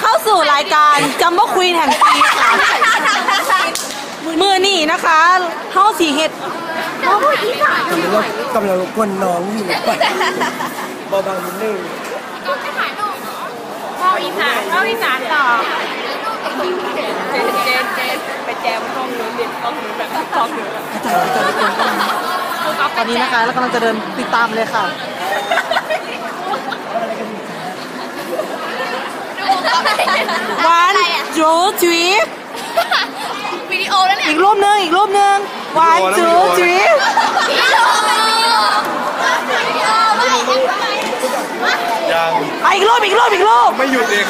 เข้าสู่รายการจัมโบ้ควีนแห่งปีค่ะมือนี่นะคะเฮาสีเห็ดกำลังกำลังรบกวนน้องอยู่เบาๆนิดนึงเข้าอีสานเข้าอีสานต่อเจนเจนเจนไปแจมห้องนู้นดิห้องนู้นแบบห้องนู้นอาจารย์อาจารย์ทุกคนตอนนี้นะคะเรากำลังจะเดินติดตามเลยค่ะ วันจูจีวิดีโอแล้วเนี่ยอีกรูปหนึงอีกรูปหนึงวันจูจียังอะอีกรูปอีกรูปอีกรูปไม่หยุดเอง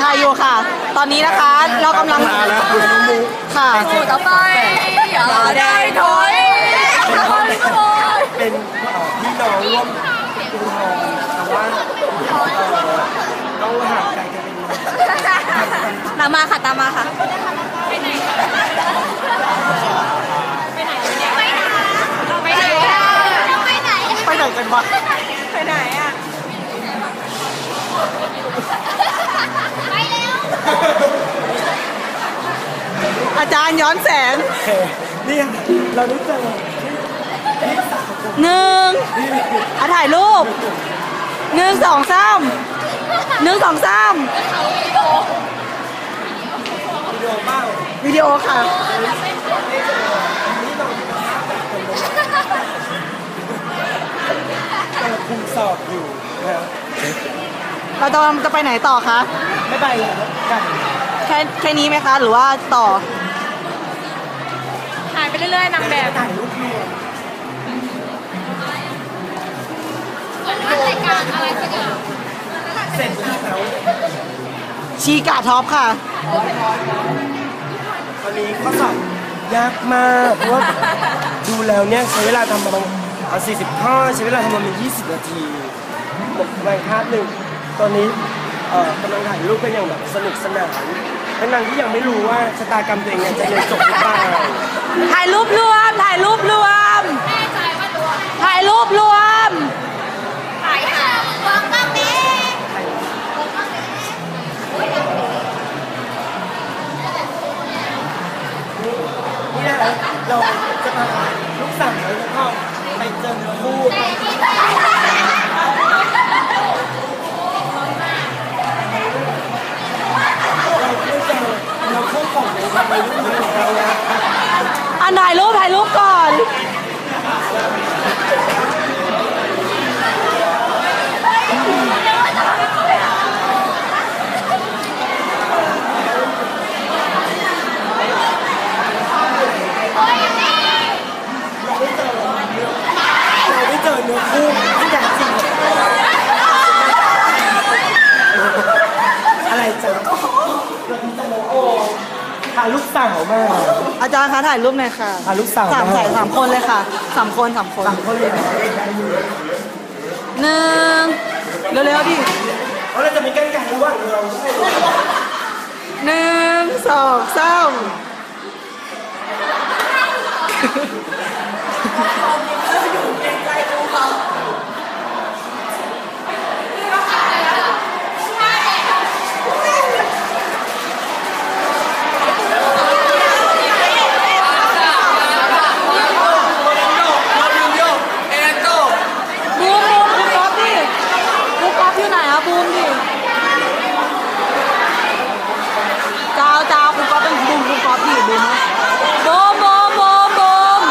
ถ่ายอยู่ค่ะ ตอนนี้นะคะ เรากำลังมาแล้วค่ะต่อไปอย่าได้ถอย เป็นเอ่อพี่น้องร่วมกรุงทองแต่ว่าเอ่อต้องห่างไกลกันเป็น ตามมาค่ะตามมาค่ะ ไปไหนอะไปไหนไปไหนกันวะไปไหนอะอาจารย์ย้อนแสงแค่นี่เราได้เจอหนึ่งอะถ่ายรูปหนึ่งสองสามหนึ่งสองสามวิ ดีโอบ้างวิดีโอค่ะเจอคุมสอบอยู่นะครับเราจะจะไปไหนต่อคะ ไม่ไปแล้วกัน แค่แค่นี้ไหมคะ หรือว่าต่อ ถ่ายไปเรื่อยๆนางแบบถ่ายรูปรวมรายการอะไรสักอย่าง เสร็จแล้ว ชีกาท็อปค่ะ ตอนนี้ข้อสอบยากมากเพราะว่าดูแล้วเนี่ยใช้เวลาทำประมาณเอา40ข้อใช้เวลาทำประมาณ20 นาทีหมดประมาณคาบหนึ่งตอนนี้เอ่อกำลังถ่ายรูปกันอย่างแบบสนุกสนานทั้งๆที่ยังไม่รู้ว่าชะตากรรมตัวเองเนี่ยจะเรียนจบหรือเปล่าถ่ายรูปรวม เราจะพาลูกสาวแล้วก็ไปเจอเนื้อคู่เราไม่เจอเนื้อคู่ของในวัยรุ่นของเรานะ อันถ่ายรูปถ่ายรูปก่อน เราได้เจอเนื้อคู่ที่แท้จริงอะไรจ๊ะเราได้เจอน้องโอพาลูกสาวมาอาจารย์คะถ่ายรูปหน่อยค่ะพาลูกสาวสามมาสายสามคนเลยค่ะสามคนสามคนสามคนเลยนะหนึ่งเร็วๆดิเพราะเราจะมีกันกันระหว่างเราใช่ไหมหนึ่งสองสามบูมบูมบูมก๊อฟดิบูมก๊อฟอยู่ไหนอะบูมดิจ้าวจ้าวบูมก๊อฟเป็นบูมบูมก๊อฟดิบูมนะบูมบูมบูมบูม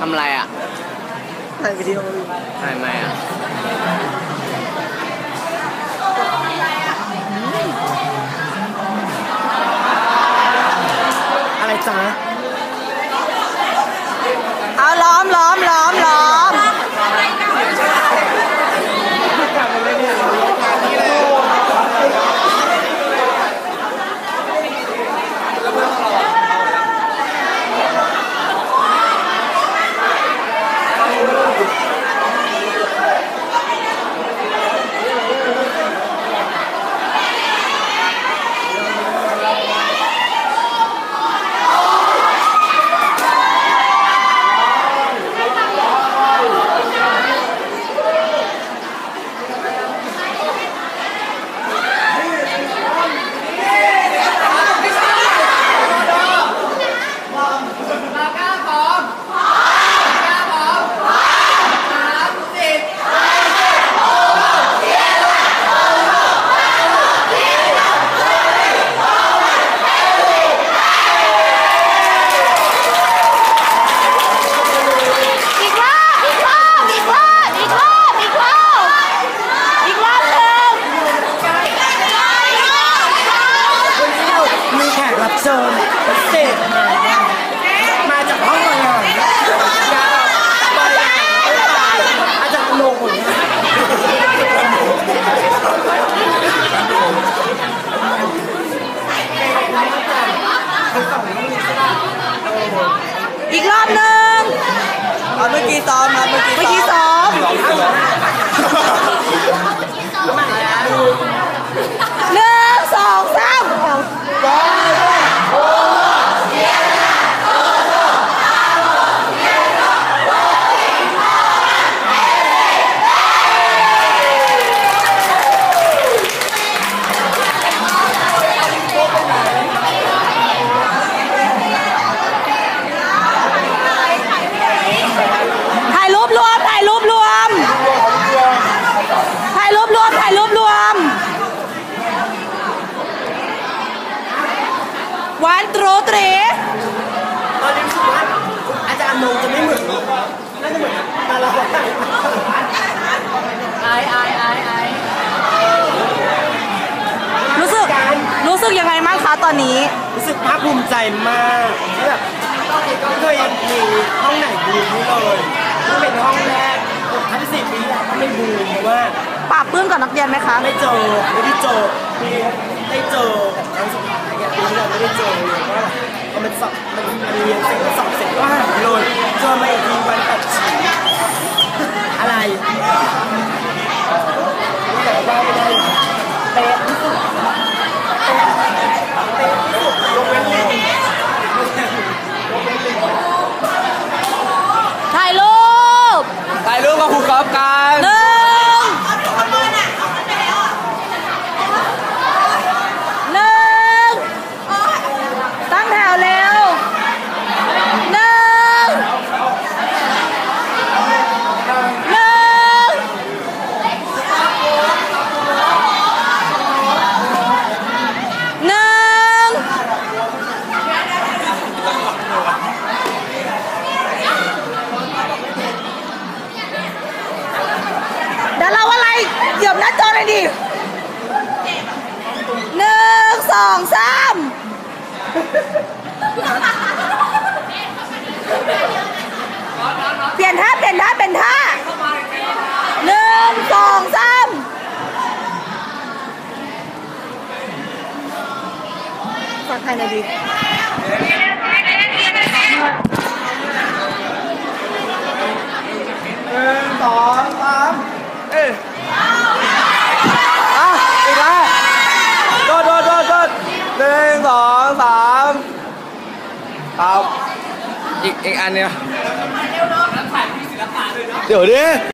ทำอะไรอะ ถ่ายวิดี วันตรตรีตอนนี้รู้สึกว่าอาจารย์โลงจะไม่เหมือนน่าจะเหมือนดาราคนต่างไอไอไอไอรู้สึกรู้สึกยังไงบ้างคะตอนนี้ รู้สึกภาคภูมิใจมากที่แบบไม่เคยมีห้องไหนบูมนี่เลยนี่เป็นห้องแรกทั้งสี่ปีอะก็ไม่บูมเพราะว่าปราบปลื้มกับนักเรียนไหมคะ ไม่เจอไม่ได้เจอมีได้เจอกับครั้งสุดท้าย เนี่ยปีที่เราไม่ได้เจอเลยว่าพอมันสอบมันมันเรียนเสร็จสอบเสร็จก็หายเลยเจอมาอีกทีวันตัดฉีอะไรเออนี่แต่ว่าไม่ได้เป๊ะที่สุดเป๊ะเป๊ะที่สุดยกเว้นลิง ถ่ายรูป ถ่ายรูปกับครูกอล์ฟกัน หนึ่งหนึ่งตั้งแถวเร็วหนึ่งหนึ่งหนึ่งเดี๋ยวเราอะไรเหยียบหน้าจอเลยดิหนึ่งส องสามเปลี่ยนท่าเปลี่ยนท่าเปลี่ยนท่าหนึ่งสองสามฝากใครหน่อยดิ อะอีกแล้วโดดโดดโดดโดดหนึ่งสองสามครับ อีกอีกอันเนี้ยเดี๋ยวดิ